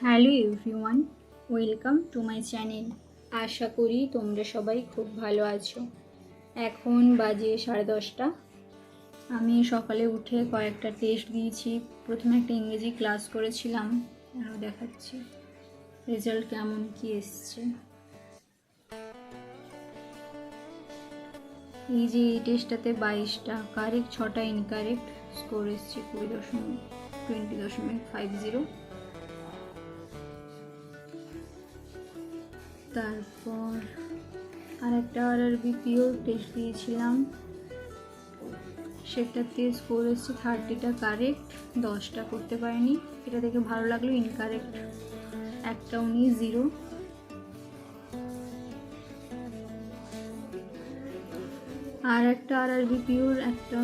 Hello everyone, welcome to my channel. আশা করি তোমরা সবাই খুব ভালো আছো। এখন বাজে সাড়ে দশটা। আমি সকালে উঠে কয়েকটা টেস্ট দিয়েছি। প্রথমে একটা ইংরেজি ক্লাস করেছিলাম। আরও দেখাচ্ছি। রেজাল্ট কেমন কি এসছে। এই যে এই টেস্টটাতে বাইশটা কারেক্ট ছটা ইনকারেক্ট স্কোর এসছে কুড়ি দশমিক টোয়েন্টি দশমিক ফাইভ জিরো তারপর আর একটা আর বিপিও টেস্ট দিয়েছিলাম। সেটাতে স্কোর এসছে থার্টিটা কারেক্ট দশটা করতে পারিনি। এটা দেখে ভালো লাগল ইনকারেক্ট একটা উনি জিরো আর একটা আর আর বিপিওর একটা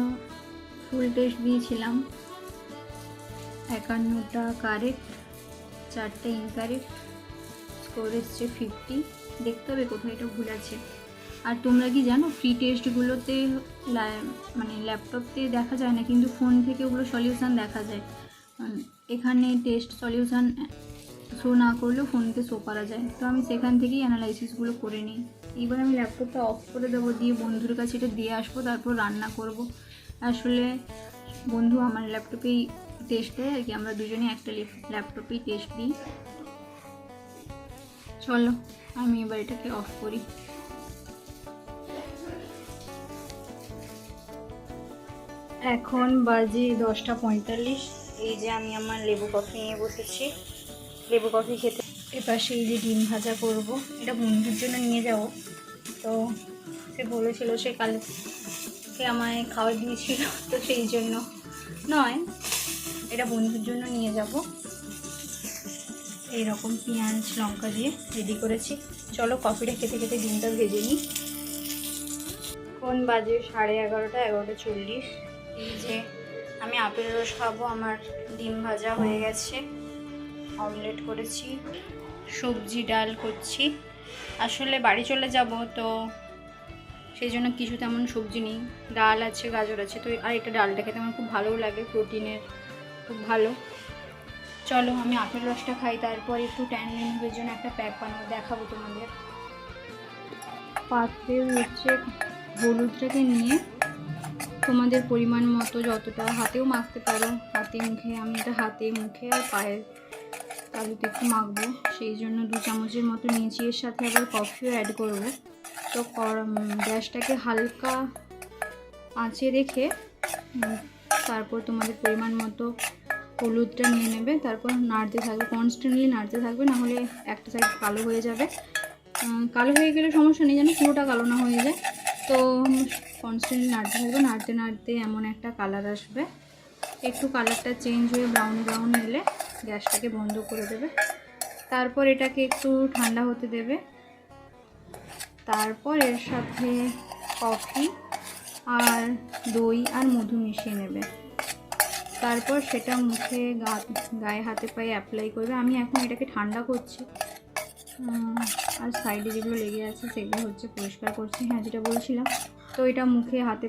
ফুল টেস্ট দিয়েছিলাম। একান্নটা কারেক্ট চারটে ইনকারেক্ট স্কোর এসছে ফিফটি দেখতে হবে কোথায় এটা ভুল আছে। আর তোমরা কি জানো ফ্রি টেস্টগুলোতে মানে ল্যাপটপতে দেখা যায় না, কিন্তু ফোন থেকে ওগুলো সলিউশান দেখা যায়। এখানে টেস্ট সলিউশান শো না করলেও ফোনতে শো করা যায়। তো আমি সেখান থেকেই অ্যানালাইসিসগুলো করে নিই। এবার আমি ল্যাপটপটা অফ করে দেবো, দিয়ে বন্ধুর কাছে এটা দিয়ে আসব, তারপর রান্না করব। আসলে বন্ধু আমার ল্যাপটপেই টেস্ট দেয়, আর কি আমরা দুজনে একটা ল্যাপটপেই টেস্ট দিই। চলো, আমি এবার এটাকে অফ করি। এখন বাজে দশটা পঁয়তাল্লিশ। এই যে আমি আমার লেবু কফি নিয়ে বসেছি। লেবু কফি খেতে এপাশে এই যে ডিম ভাজা করব। এটা বন্ধুর জন্য নিয়ে যাব। তো সে বলেছিল, সে কালকে আমায় খাবার দিয়েছিল, তো সেই জন্য নয়, এটা বন্ধুর জন্য নিয়ে যাব। এইরকম পেঁয়াজ, লঙ্কা দিয়ে রেডি করেছি। চলো কফিটা খেতে খেতে ডিমটা ভেজে নিই। কোন বাজে সাড়ে এগারোটা এগারোটা চল্লিশ। এই যে আমি আপেল রস খাব, আমার ডিম ভাজা হয়ে গেছে। অমলেট করেছি, সবজি ডাল করছি। আসলে বাড়ি চলে যাব, তো সেই জন্য কিছু তেমন সবজি নেই। ডাল আছে, গাজর আছে, তো আর এটা ডালটা খেতে আমার খুব ভালোও লাগে, প্রোটিনের, খুব ভালো। চলো, আমি আপেল রসটা খাই, তারপর একটু ট্যান রিমুভের জন্য একটা প্যাক বানাবো, দেখাবো তোমাদের। পাত্রে হচ্ছে হলুদটাকে নিয়ে তোমাদের পরিমাণ মতো যতটা হাতেও মাখতে পারো, হাতে মুখে, আমি এটা হাতে মুখে আর পায়ে তালুতে একটু মাখবো, সেই জন্য দু চামচের মতো নিয়েছি, এর সাথে আবার কফিও অ্যাড করব। তো গ্যাসটাকে হালকা আঁচে রেখে তারপর তোমাদের পরিমাণ মতো হলুদটা নিয়ে নেবে, তারপর নাড়তে থাকবে কনস্ট্যান্টলি নাড়তে থাকবে, না হলে একটা সাইড কালো হয়ে যাবে। কালো হয়ে গেলে সমস্যা নেই, যেন পুরোটা কালো না হয়ে যায়। তো কনস্ট্যান্টলি নাড়তে থাকবে, নাড়তে নাড়তে এমন একটা কালার আসবে। একটু কালারটা চেঞ্জ হয়ে ব্রাউন ব্রাউন এলে গ্যাসটাকে বন্ধ করে দেবে। তারপর এটাকে একটু ঠান্ডা হতে দেবে। তারপর এর সাথে কফি আর দই আর মধু মিশিয়ে নেবে। তারপর সেটা মুখে গায়ে হাতে পায়ে অ্যাপ্লাই করবে। আমি এখন এটাকে ঠান্ডা করছি। আর সাইডে যেগুলো লেগে আছে সেগুলো হচ্ছে পরিষ্কার করছি হ্যাঁ যেটা বলছিলাম। তো এটা মুখে, হাতে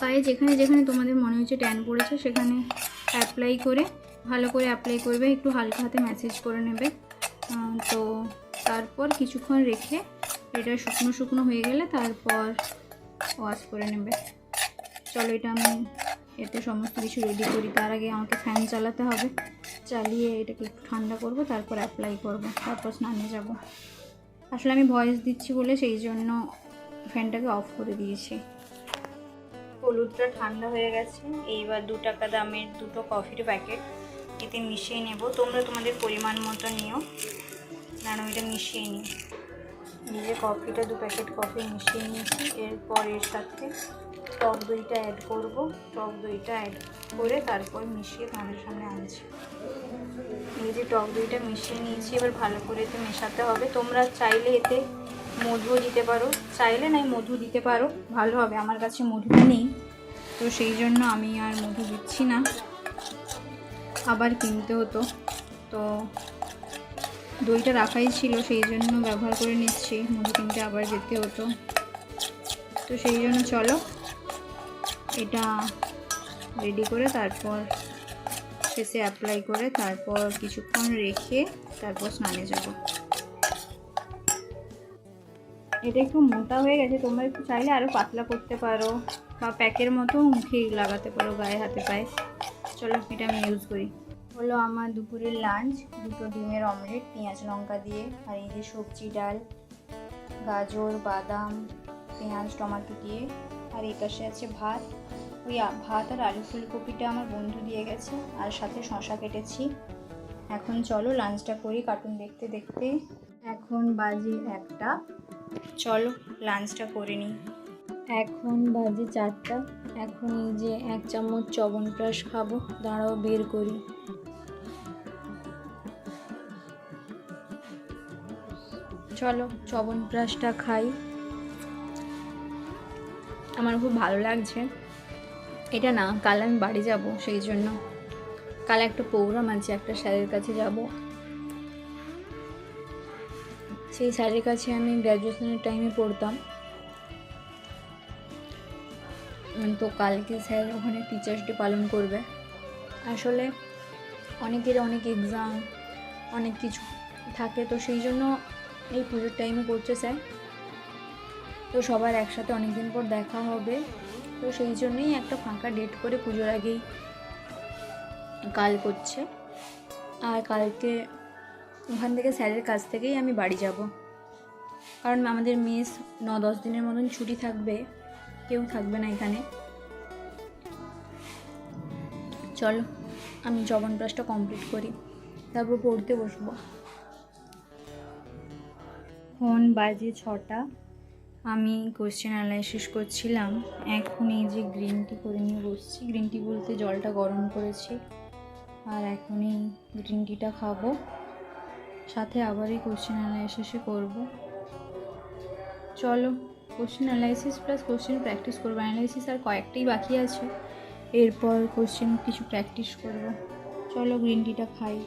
পায়ে যেখানে যেখানে তোমাদের মনে হচ্ছে ট্যান পড়েছে, সেখানে অ্যাপ্লাই করে, ভালো করে অ্যাপ্লাই করবে। একটু হালকা হাতে ম্যাসেজ করে নেবে। তো তারপর কিছুক্ষণ রেখে এটা শুকনো শুকনো হয়ে গেলে তারপর ওয়াশ করে নেবে। চলো এটা আমি এতে সমস্ত কিছু রেডি করি। তার আগে আমাকে ফ্যান চালাতে হবে। চালিয়ে এটাকে ঠান্ডা করব, তারপর অ্যাপ্লাই করব। তারপর স্নানে যাব। আসলে আমি ভয়েস দিচ্ছি বলে সেই জন্য ফ্যানটাকে অফ করে দিয়েছি। হলুদটা ঠান্ডা হয়ে গেছে। এইবার দু টাকা দামের দুটো কফির প্যাকেট এতে মিশিয়ে নেব। তোমরা তোমাদের পরিমাণ মতো নিও। কারণ এটা মিশিয়ে নিই যে কফিটা দু প্যাকেট কফি মিশিয়ে নিয়েছি। এরপর এর সাথে টক দইটা অ্যাড করব। টক দইটা অ্যাড করে তারপর মিশিয়ে তোমাদের সামনে আনছি। এই যে টক দইটা মিশিয়ে নিয়েছি, এবার ভালো করে এতে মেশাতে হবে। তোমরা চাইলে এতে মধুও দিতে পারো। চাইলে নাই, মধু দিতে পারো। ভালো হবে, আমার কাছে মধুটা নেই। তো সেই জন্য আমি আর মধু দিচ্ছি না। আবার কিনতে হতো। তো দইটা রাখাই ছিল, সেই জন্য ব্যবহার করে নিচ্ছি। মধু কিনতে আবার যেতে হতো। তো সেই জন্য চলো। এটা রেডি করে তারপর ফেসে অ্যাপ্লাই করে তারপর কিছুক্ষণ রেখে তারপর স্নানে যাব। এটা একটু মোটা হয়ে গেছে, তোমরা একটু চাইলে আরও পাতলা করতে পারো বা প্যাকের মতো মুখে লাগাতে পারো গায়ে হাতে পায়ে। চলো এটা আমি ইউজ করি। হলো আমার দুপুরের লাঞ্চ দুটো ডিমের অমলেট পেঁয়াজ লঙ্কা দিয়ে আর এই যে সবজি ডাল, গাজর, বাদাম, পেঁয়াজ, টমাটো দিয়ে আর এই পাশে আছে ভাত। ওই ভাত আর আলু ফুলকপিটা আমার বন্ধু দিয়ে গেছে আর সাথে শশা কেটেছি। এখন চলো লাঞ্চটা করি কার্টুন দেখতে দেখতে। এখন বাজে একটা। চলো লাঞ্চটা করে নিই। এখন বাজে চারটা। এখন যে এক চামচ চবনপ্রাশ খাব। দাঁড়াও, বের করি। চলো চবনপ্রাশটা খাই। আমার খুব ভালো লাগছে। এটা না, কাল আমি বাড়ি যাব, সেই জন্য। কাল একটা প্রোগ্রাম আছে, একটা স্যারের কাছে যাব। সেই স্যারের কাছে আমি গ্র্যাজুয়েশনের টাইমে পড়তাম। তো কালকে স্যার ওখানে টিচার্স ডে পালন করবে। আসলে অনেকের অনেক এক্সাম অনেক কিছু থাকে, তো সেই জন্য এই পুজোর টাইমে করছে স্যার। তো সবার একসাথে অনেক দিন পর দেখা হবে। তো সেই জন্যই একটা ফাঁকা ডেট করে পুজোর আগেই কাল করছে। আর কালকে ওখান থেকে স্যারের কাছ থেকেই আমি বাড়ি যাব। কারণ আমাদের মেস ন দশ দিনের মতন ছুটি থাকবে। কেউ থাকবে না এখানে। চলো, আমি জবন প্লাসটা কমপ্লিট করি। তারপর পড়তে বসবো। ফোন বাজে ছটা। আমি কোশ্চেন অ্যানালাইসিস করছিলাম। এখন এই যে গ্রিন টি করে নিয়ে বসছি। গ্রিন টি বলতে জলটা গরম করেছি। আর এখন এই গ্রিন টিটা খাব। সাথে আবার এই কোশ্চেন অ্যানালাইসিসই করব। চলো question analysis plus question practice করব। অ্যানালাইসিস আর কয়েকটাই বাকি আছে। এরপর কোশ্চেন কিছু প্র্যাকটিস করব। চলো গ্রিন টিটা খাই।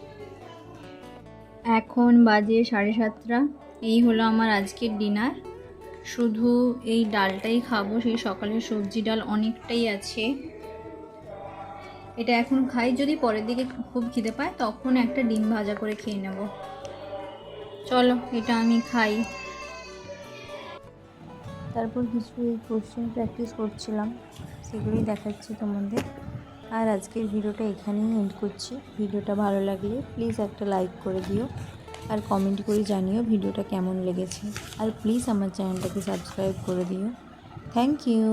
এখন বাজে সাড়ে সাতটা। এই হলো আমার আজকের ডিনার শুধু এই ডালটাই খাব, সেই সকালের সবজি ডাল অনেকটাই আছে। এটা এখন খাই, যদি পরের দিকে খুব খিদে পায় তখন একটা ডিম ভাজা করে খেয়ে নেব। চলো, এটা আমি খাই। তারপর কিছু কোশ্চেন প্র্যাকটিস করছিলাম, সেগুলোই দেখাচ্ছি তোমাদের। আর আজকের ভিডিওটা এখানেই এন্ড করছি। ভিডিওটা ভালো লাগলে প্লিজ একটা লাইক করে দিও। আর কমেন্ট করে জানিও ভিডিওটা কেমন লেগেছে। আর প্লিজ আমার চ্যানেলটাকে সাবস্ক্রাইব করে দিও। Thank you